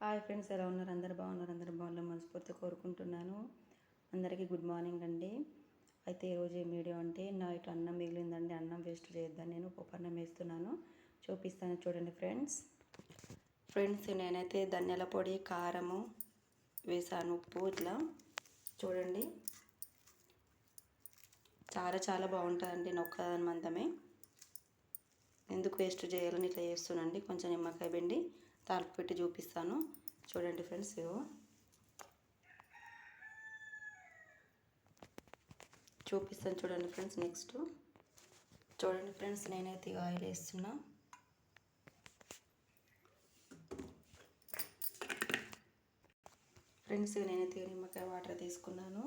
Hi friends ఎలా ఉన్నారు? అందరు బాగున్నారు. అందరు బాగున్నారు మనస్ఫూర్తి కోరుకుంటున్నాను. అందరికీ గుడ్ మార్నింగ్ అండి. అయితే ఈరోజు ఏం వీడియో అంటే నైట్ అన్నం మిగిలిందండి. అన్నం వేస్ట్ చేయొద్దని నేను అన్నం వేస్తున్నాను. చూపిస్తాను చూడండి ఫ్రెండ్స్. ఫ్రెండ్స్ నేనైతే ధనియాల పొడి కారము వేసాను ఉప్పు ఇట్లా. చూడండి. చాలా చాలా బాగుంటుందండి నొక్కదాని మందమే. ఎందుకు వేస్ట్ చేయాలని ఇట్లా చేస్తున్నాండి కొంచెం నిమ్మకాయ పిండి. తాలింపు పెట్టి చూపిస్తాను. చూడండి ఫ్రెండ్స్ ఇవో. చూపిస్తాను చూడండి ఫ్రెండ్స్ నెక్స్ట్. చూడండి ఫ్రెండ్స్ నేనైతే ఆయిల్ వేస్తున్నా. ఫ్రెండ్స్ నేనైతే నిమ్మకాయ వాటర్ తీసుకున్నాను.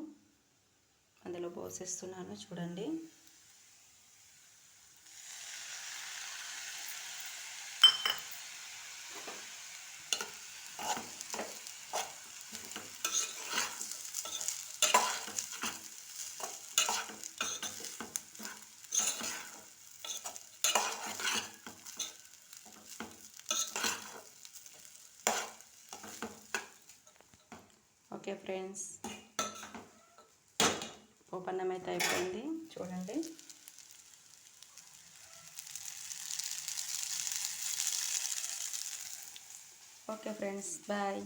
అందులో పోసేస్తున్నాను. చూడండి. Okay friends. ఓపెన్నం అయితే అయిపోయింది. చూడండి. Okay friends bye.